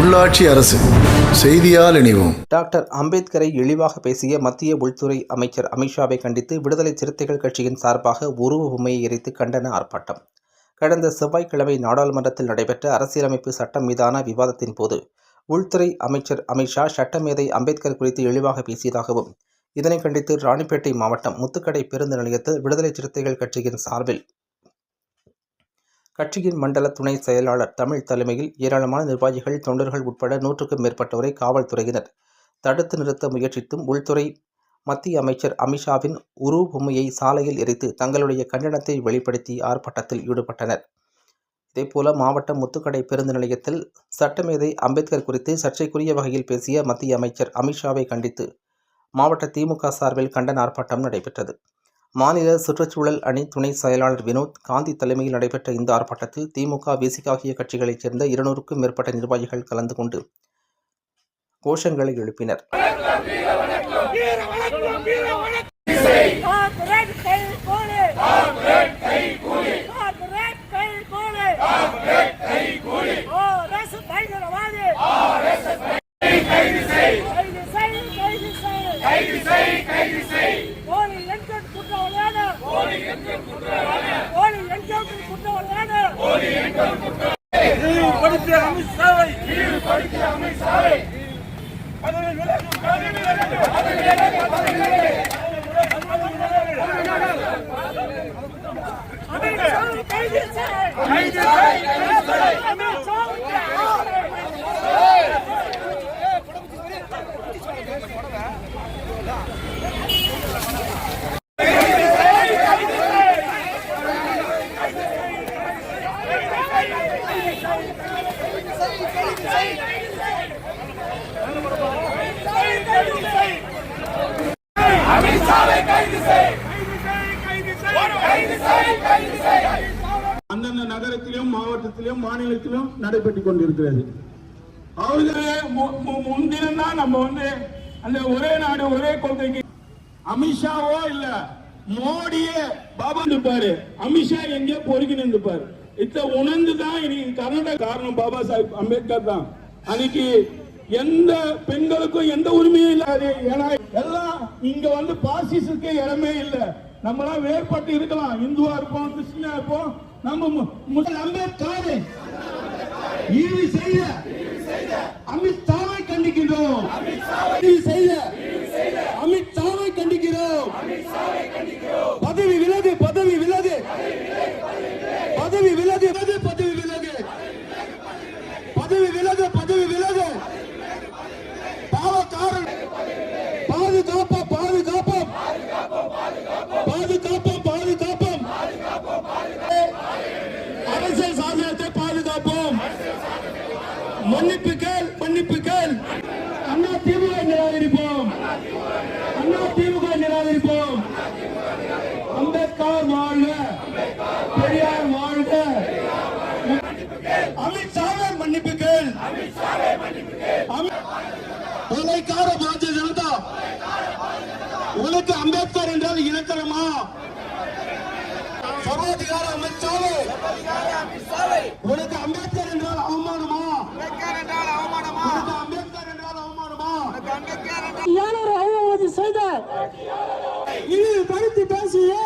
உள்ளாட்சி அரசு செய்தியால் இணைவோம். டாக்டர் அம்பேத்கரை இழிவாக பேசிய மத்திய உள்துறை அமைச்சர் அமித்ஷாவை கண்டித்து விடுதலை சிறுத்தைகள் கட்சியின் சார்பாக உருவ பொம்மையை எரித்து கண்டன ஆர்ப்பாட்டம். கடந்த செவ்வாய்க்கிழமை நாடாளுமன்றத்தில் நடைபெற்ற அரசியலமைப்பு சட்டம் மீதான விவாதத்தின் போது உள்துறை அமைச்சர் அமித்ஷா சட்டமேதை அம்பேத்கர் குறித்து இழிவாக பேசியதாகவும் இதனை கண்டித்து ராணிப்பேட்டை மாவட்டம் முத்துக்கடை பேருந்து நிலையத்தில் விடுதலை சிறுத்தைகள் கட்சியின் சார்பில் கட்சியின் மண்டல துணை செயலாளர் தமிழ் தலைமையில் ஏராளமான நிர்வாகிகள் தொண்டர்கள் உட்பட நூற்றுக்கும் மேற்பட்டோரை காவல்துறையினர் தடுத்து நிறுத்த முயற்சித்தும் உள்துறை மத்திய அமைச்சர் அமித்ஷாவின் உரு பொம்மையை சாலையில் எரித்து தங்களுடைய கண்டனத்தை வெளிப்படுத்தி ஆர்ப்பாட்டத்தில் ஈடுபட்டனர். இதேபோல மாவட்டம் முத்துக்கடை பேருந்து நிலையத்தில் சட்டமேதை அம்பேத்கர் குறித்து சர்ச்சைக்குரிய வகையில் பேசிய மத்திய அமைச்சர் அமித்ஷாவை கண்டித்து மாவட்ட திமுக சார்பில் கண்டன ஆர்ப்பாட்டம் நடைபெற்றது. மாநில சுற்றுச்சூழல் அணி துணை செயலாளர் வினோத் காந்தி தலைமையில் நடைபெற்ற இந்த ஆர்ப்பாட்டத்தில் திமுக விசிக ஆகிய கட்சிகளைச் சேர்ந்த இருநூறுக்கும் மேற்பட்ட நிர்வாகிகள் கலந்து கொண்டு கோஷங்களை எழுப்பினர். கைது செய் கைது செய் இழிவுபடுத்திய அமித்ஷாவை இழிவுபடுத்திய அமித்ஷாவை பதவி விலகு பதவி விலகு பதவி விலகு பதவி விலகு அமித்ஷாவை கைது செய் கைது செய், கைது செய். நகரத்திலும் மாவட்டத்திலும் மாநிலத்திலும் நடைபெற்றுக் கொண்டிருக்கிறது. அவர்களே முன்தினம் தான் நம்ம வந்து அந்த ஒரே நாடு ஒரே கொள்கைக்கு அமித்ஷாவோ இல்ல மோடியே பாபா இருப்பாரு அமித்ஷா எங்கேயோ பொறுக்கி நின்றுப்பாரு. இத்த உணர்ந்து தான் இன்னைக்கு கர்நாடக காரணம் பாபா சாஹிப் அம்பேத்கர் தான். அன்னைக்கு எந்த பெண்களுக்கும் எந்த உரிமையும் இல்லாது. ஏன்னா எல்லாம் இங்க வந்து பாசிசுக்கு இடமே இல்லை. நம்மளாம் வேறுபட்டு இருக்கலாம். இந்துவா இருப்போம் கிறிஸ்டினா இருப்போம். நம்ம முதல் அம்பேத்கர் ஈடு செய்த அமித்ஷாவை கண்டிக்கின்றோம். செய்ய செய்த அமித்ஷாவை கண்டிக்கிறோம். பதவி விலகு பதவி விலகு. பதவி விலகு விலகு, பதவி விலகு பதவி விலகு பதவி விலகு பாவக்காரன் பாதுகாப்போம் பாதுகாப்போம் பாதுகாப்போம் பாதுகாப்போம் அரசியல் சாசனத்தை பாதுகாப்போம். மன்னிப்பு கேள் மன்னிப்பு கேள். அண்ணா திமுக நிராகரிப்போம். அண்ணா திமுக நிராகரிப்போம். அம்பேத்கர் வாழ்க. பெரியார் வாழ்க. அமித்ஷாவே மன்னிப்பு கேள். அமி- கொலைக்கார பாரதிய ஜனதா. உனக்கு அம்பேத்கர் என்றால் இலக்கணமா சர்வாதிகார அமித்ஷாவே உனக்கு அம்பேத்கர் என்றால் அவமானமா? உனக்கு அம்பேத்கர் என்றால் அவமானமா? ஒரு அவமதி செய்த இழிவுபடுத்தி பேசியே.